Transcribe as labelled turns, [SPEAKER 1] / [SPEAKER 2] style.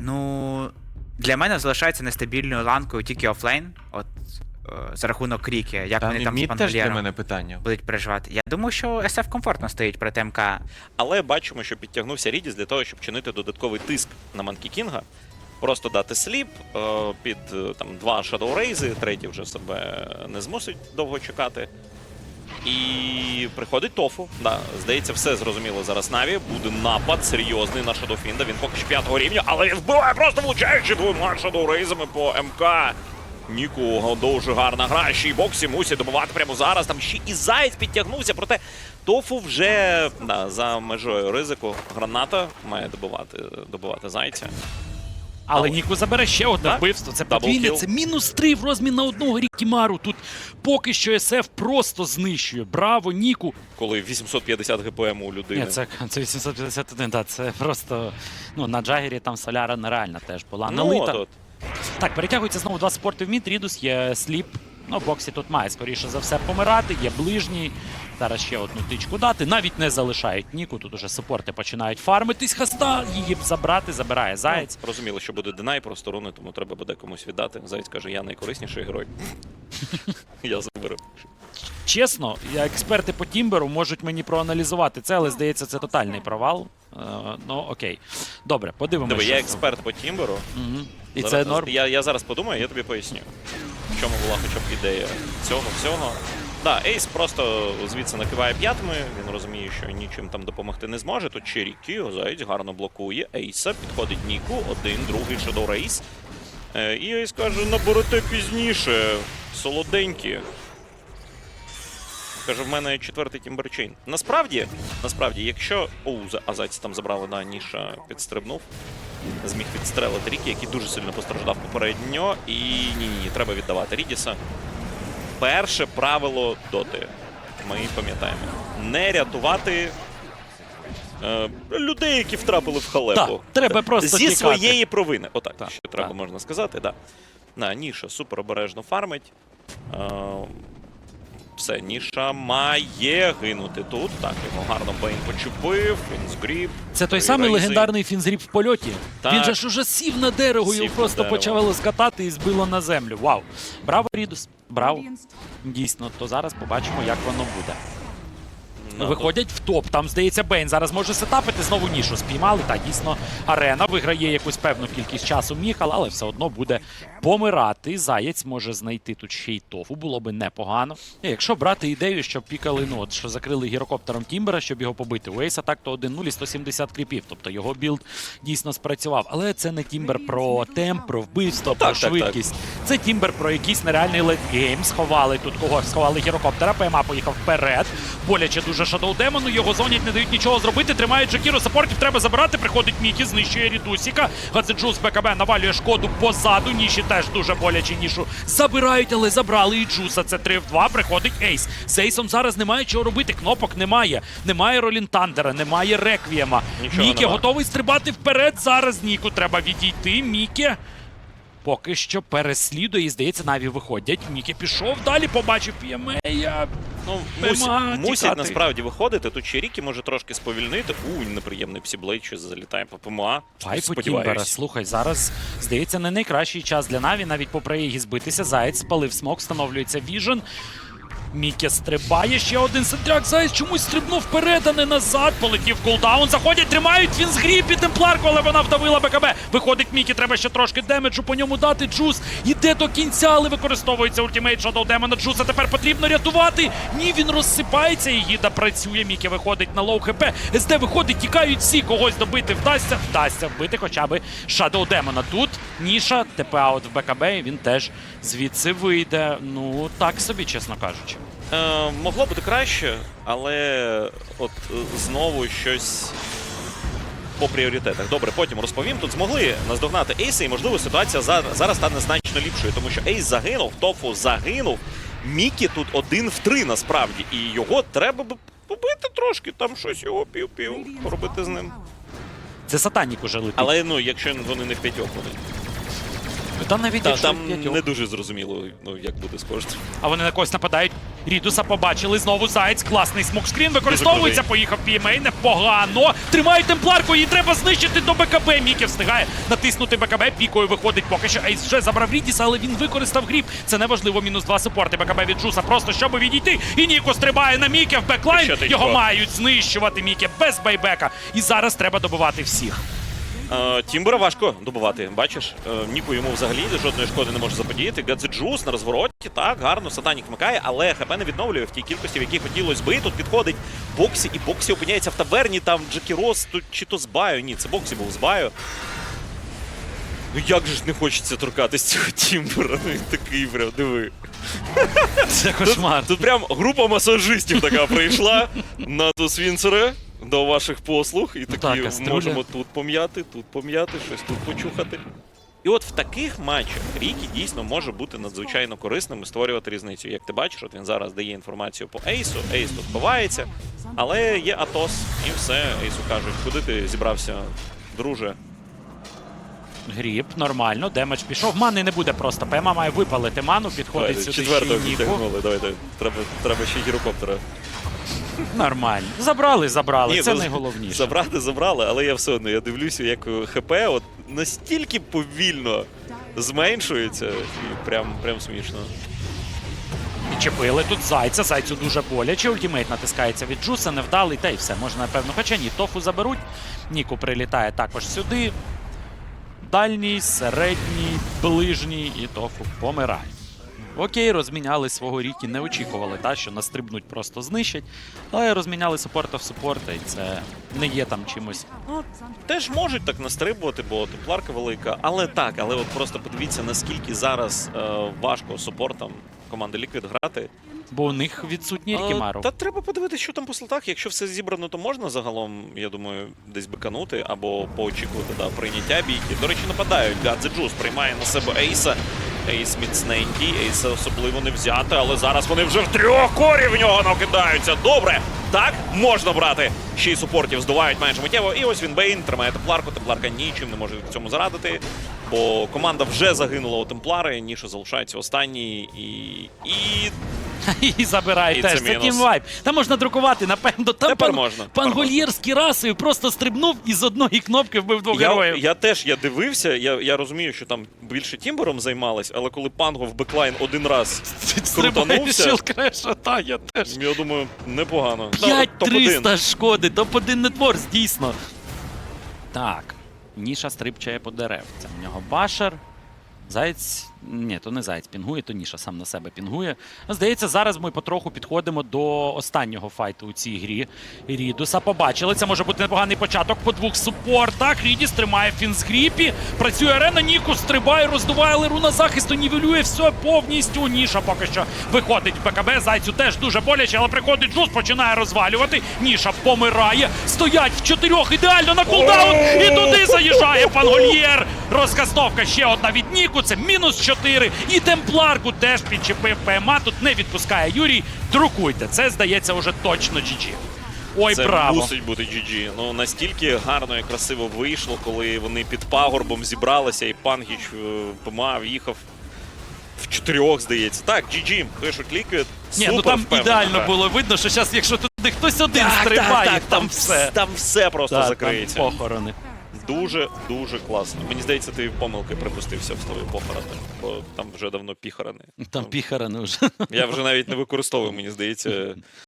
[SPEAKER 1] Ну, для мене залишається нестабільною ланкою тільки офлейн. От е, за рахунок кріки, як
[SPEAKER 2] Та
[SPEAKER 1] вони там з
[SPEAKER 2] мід теж для
[SPEAKER 1] Пангольєром
[SPEAKER 2] мене питання.
[SPEAKER 1] будуть переживати. Я думаю, що SF комфортно стоїть проти МК.
[SPEAKER 3] Але бачимо, що підтягнувся Рідіс для того, щоб чинити додатковий тиск на Манкі Кінга. Просто дати сліп е, під е, там два Shadow Raze, третій вже себе не змусить довго чекати. І приходить Тофу. Да, здається, все зрозуміло зараз Наві. Буде напад серйозний на Shadowfiend. Він поки що п'ятого рівня, але він вбиває просто влучаючи двома Raze'ами по МК. Ніку дуже гарна гра. Ще й боксі мусять добивати прямо зараз. Там ще і Заєць підтягнувся. Проте Тофу вже да, за межою ризику. Граната має добивати, добивати зайця.
[SPEAKER 4] Але Ніку забере ще одне вбивство. Це подвійне, це мінус три в розмін на одного Рікімару. Тут поки що СФ просто знищує. Браво, Ніку.
[SPEAKER 3] Коли 850 ГПМ у людини.
[SPEAKER 4] Ні, це, це 851, так, це просто. Ну, на Джагері там соляра нереальна теж була.
[SPEAKER 3] ну,
[SPEAKER 4] Налита.
[SPEAKER 3] от.
[SPEAKER 4] Так, перетягується знову два спорти в мід. Рідус є сліп. Ну, боксі тут має, скоріше за все, помирати, є ближній. Зараз ще одну тичку дати. Навіть не залишають Ніку. Тут уже супорти починають фармитись. Хаста її б забрати, забирає заєць.
[SPEAKER 3] Ну, розуміли, що буде Динай просто руни, тому треба буде комусь віддати. Заєць каже, я найкорисніший герой. я заберу.
[SPEAKER 4] Чесно, експерти по Тімберу можуть мені проаналізувати це, але здається, це тотальний провал. Е, ну окей. Добре, подивимося.
[SPEAKER 3] Диви, я експерт по Тімберу.
[SPEAKER 4] І це норм.
[SPEAKER 3] Я зараз подумаю, я тобі поясню. В чому була хоча б ідея цього всього. Да, Ейс просто звідси накиває п'ятами, він розуміє, що нічим там допомогти не зможе. Тут Черікі, Заєць гарно блокує. Ейса, підходить Ніку, один, другий Race. Е, і Ейс каже, наберете пізніше, солоденькі. Каже, в мене четвертий тімберчейн. Насправді, насправді, якщо. О, за- а зайці там забрали, да, Ніша підстрибнув. Зміг підстрелити Рікі, який дуже сильно постраждав попередньо. І ні, ні, ні, треба віддавати Рідіса. Перше правило доти. Ми пам'ятаємо. Не рятувати е, людей, які втрапили в халепу.
[SPEAKER 4] Так, треба просто
[SPEAKER 3] Зі
[SPEAKER 4] тікати.
[SPEAKER 3] своєї провини. Отак,
[SPEAKER 4] Так,
[SPEAKER 3] ще треба можна сказати, да. На, Ніша супер обережно фармить. Все, Ніша має гинути тут. Так, його гарно Бейн почупив, Фінзгріб.
[SPEAKER 4] Це той
[SPEAKER 3] Рейзи.
[SPEAKER 4] самий легендарний фінзріб в польоті.
[SPEAKER 3] Так.
[SPEAKER 4] Він же ж уже сів на дерево,
[SPEAKER 3] Сів
[SPEAKER 4] його просто
[SPEAKER 3] дерево.
[SPEAKER 4] почало скатати і збило на землю. Вау. Браво, Рідус. Браво. Дійсно, то зараз побачимо, як воно буде.
[SPEAKER 3] Ну,
[SPEAKER 4] Виходять в топ. Там, здається, Бейн зараз може сетапити знову нішу. Спіймали. Та дійсно арена виграє якусь певну кількість часу Міхал, але все одно буде помирати. Заєць може знайти тут ще й тофу, було би непогано. І якщо брати ідею, що пікали, ну от що закрили гірокоптером Тімбера, щоб його побити. У Ейса так то 1-0 і 170 кріпів. Тобто його білд дійсно спрацював. Але це не Тімбер про темп, про вбивство, про
[SPEAKER 3] так, так.
[SPEAKER 4] швидкість. Це Тімбер про якийсь нереальний летгейм. Сховали тут кого сховали гірокоптера. ПМА поїхав вперед. Боляче дуже Shadow Демону. Його зонять, не дають нічого зробити. Тримають Джакіру. Саппортів треба забирати. Приходить Мікі, знищує Рідусіка. Гадзеджу з БКБ навалює шкоду позаду. Ніші теж дуже боляче нішу. Забирають, але забрали і Джуса. Це 3 в 2. Приходить Ейс. З Ейсом зараз немає чого робити. Кнопок немає. Немає Ролін Тандера, немає Реквієма.
[SPEAKER 3] Нічого
[SPEAKER 4] Мікі
[SPEAKER 3] нема.
[SPEAKER 4] готовий стрибати вперед. Зараз Ніку треба відійти. Мікі. Поки що переслідує, і здається, наві виходять. Мікі пішов далі, побачив П'ємея.
[SPEAKER 3] Ну,
[SPEAKER 4] мусить
[SPEAKER 3] мусять, мусять насправді виходити. Тут ще Рікі може трошки сповільнити. Уй, неприємний псіблейд, що залітає по ПМА.
[SPEAKER 4] Пайпу Тімбера. Слухай, зараз здається не найкращий час для Наві, навіть попри її збитися. Заєць спалив смок, встановлюється віжен. Мікі стрибає, ще один сентряк. Заєць чомусь стрибнув вперед, а не назад. Полетів кулдаун. Заходять, тримають. Він згріб і темпларку, але вона вдавила БКБ. Виходить Мікі, треба ще трошки демеджу по ньому дати. Джус іде до кінця, але використовується ультимейт Shadow Демона. Джуса тепер потрібно рятувати. Ні, він розсипається. І гіда працює. Мікі виходить на лоу хп. СД виходить, тікають всі. Когось добити вдасться. Вдасться вбити хоча б Shadow Демона. Тут Ніша, ТП аут в БКБ, і він теж звідси вийде. Ну, так собі, чесно кажучи.
[SPEAKER 3] Е, могло бути краще, але от е, знову щось по пріоритетах. Добре, потім розповім. Тут змогли наздогнати Ейса, і можливо ситуація за- зараз стане значно ліпшою, тому що Ейс загинув, Тофу загинув. Мікі тут один в три насправді, і його треба б побити трошки, там щось його пів-пів поробити з ним.
[SPEAKER 4] Це сатанік уже летить.
[SPEAKER 3] Але ну, якщо вони не в п'ятьох будуть.
[SPEAKER 4] Та навіть
[SPEAKER 3] Та,
[SPEAKER 4] якщо
[SPEAKER 3] там
[SPEAKER 4] п'ятьох.
[SPEAKER 3] не дуже зрозуміло, ну як буде з коштом.
[SPEAKER 4] А вони на когось нападають. Рідуса побачили. Знову Заєць. Класний смокскрін. Використовується. Поїхав PMA. Непогано. Тримають темпларку. Її треба знищити до БКБ. Мікі встигає натиснути БКБ. Пікою виходить поки що. Ейс вже забрав Рідіса, але він використав гріб. Це неважливо. Мінус два супорти. БКБ від Джуса. Просто щоб відійти. І Ніко стрибає на Міке в беклайн. Його мають знищувати Міке без байбека. І зараз треба добивати всіх.
[SPEAKER 3] Е, Тімбера важко добувати, бачиш? Е, Ніку йому взагалі жодної шкоди не може заподіяти. Гадзеджус на розвороті, так, гарно, сатанік вмикає, але ХП не відновлює в тій кількості, в якій хотілося би. Тут підходить Боксі, і Боксі опиняється в таверні, там Джекі Рос, тут чи то з Баю. Ні, це Боксі був з Баю. Ну як же ж не хочеться торкатись цього Тімбера, ну він такий прям, диви.
[SPEAKER 4] Це
[SPEAKER 3] Тут, тут прям група масажистів така прийшла на Тусвінцере до ваших послуг. І такі
[SPEAKER 4] так,
[SPEAKER 3] можемо тут пом'яти, тут пом'яти, щось тут почухати. І от в таких матчах Рікі дійсно може бути надзвичайно корисним і створювати різницю. Як ти бачиш, от він зараз дає інформацію по Ейсу, Ейс тут ховається, але є Атос, і все. Ейсу кажуть, куди ти зібрався, друже?
[SPEAKER 4] Гріб, нормально, демедж пішов. Мани не буде просто. ПМА має випалити ману, підходить
[SPEAKER 3] Давайте,
[SPEAKER 4] сюди ще
[SPEAKER 3] четвертого підтягнули, давайте. Треба, треба ще гірокоптера.
[SPEAKER 4] Нормально. Забрали, забрали.
[SPEAKER 3] Ні,
[SPEAKER 4] це
[SPEAKER 3] ну,
[SPEAKER 4] найголовніше.
[SPEAKER 3] Забрати забрали, але я все одно я дивлюся, як ХП от настільки повільно зменшується, і прям, прям смішно.
[SPEAKER 4] Підчепили тут зайця. Зайцю дуже боляче. Ультімейт натискається від Джуса, невдалий, та й все. Можна, напевно. Хоча ні, тофу заберуть. Ніку прилітає також сюди. Дальній, середній, ближній і тофу помирає. Окей, розміняли свого ріки, не очікували, та, що настрибнуть, просто знищать. Але розміняли супорта в супорта, і це не є там чимось.
[SPEAKER 3] Ну, теж можуть так настрибувати, бо тепларка велика. Але так, але от просто подивіться, наскільки зараз е, важко супортам команди Liquid грати.
[SPEAKER 4] Бо у них відсутній
[SPEAKER 3] А,
[SPEAKER 4] Рікімару.
[SPEAKER 3] Та треба подивитися, що там по слотах. Якщо все зібрано, то можна загалом, я думаю, десь биканути або поочікувати да, прийняття бійки. До речі, нападають. Гадзе Джус приймає на себе Ейса. Ейс міцненький, Ейса особливо не взяти, але зараз вони вже в трьох корі в нього накидаються. Добре, так, можна брати. Ще й супортів здувають майже миттєво. І ось він Бейн тримає тепларку. Тепларка нічим не може в цьому зарадити. Бо команда вже загинула у Темплари, Ніша залишається останній і. і
[SPEAKER 4] І забирають
[SPEAKER 3] І
[SPEAKER 4] теж.
[SPEAKER 3] це
[SPEAKER 4] Це
[SPEAKER 3] мінус.
[SPEAKER 4] тімвайп. Там можна друкувати, напевно. Там
[SPEAKER 3] Тепер
[SPEAKER 4] пан,
[SPEAKER 3] можна.
[SPEAKER 4] пан
[SPEAKER 3] Тепер
[SPEAKER 4] з кірасою просто стрибнув і з одної кнопки вбив двох
[SPEAKER 3] Я,
[SPEAKER 4] героїв.
[SPEAKER 3] я теж я дивився, я, я розумію, що там більше Тімбером займались, але коли Панго в беклайн один раз,
[SPEAKER 4] Стрибає
[SPEAKER 3] крутанувся.
[SPEAKER 4] Шілкреша, та я теж.
[SPEAKER 3] я думаю, непогано. Топ-1.
[SPEAKER 4] 5300 шкоди, топ-1 нетворс, дійсно. Так, Ніша стрибчає по дерев. Це в нього башер. Заєць. Ні, то не заєць пінгує, то Ніша сам на себе пінгує. Здається, зараз ми потроху підходимо до останнього файту у цій грі. Рідуса побачили. Це може бути непоганий початок по двох супортах. Рідіс тримає фінсгріпі. Працює арена, Ніку стрибає, роздуває леру на захисту, нівелює все повністю. Ніша поки що виходить в БКБ. Зайцю теж дуже боляче, але приходить Джус, починає розвалювати. Ніша помирає. Стоять в чотирьох ідеально на кулдаун. І туди заїжджає пан Гольєр. Розкастовка ще одна від Ніку. Це мінус 4. І темпларку теж підчепив ПМА. Тут не відпускає Юрій. Друкуйте. Це здається уже точно GG. Ой,
[SPEAKER 3] Це
[SPEAKER 4] браво.
[SPEAKER 3] мусить бути GG. Ну настільки гарно і красиво вийшло, коли вони під пагорбом зібралися, і Пангіч е, ПМА в'їхав в чотирьох, здається. Так, GG, пишуть Liquid.
[SPEAKER 4] Ні, ну там
[SPEAKER 3] впевнена
[SPEAKER 4] ідеально було видно, що зараз, якщо туди хтось один
[SPEAKER 3] Так,
[SPEAKER 4] стрибає,
[SPEAKER 3] так, так,
[SPEAKER 4] там все.
[SPEAKER 3] Там все просто
[SPEAKER 4] там
[SPEAKER 3] закриється.
[SPEAKER 4] похорони.
[SPEAKER 3] Дуже дуже класно. Мені здається, ти помилки припустився в слові похорони, бо там вже давно піхорони.
[SPEAKER 4] Там піхорони вже.
[SPEAKER 3] Я вже навіть не використовую, мені здається,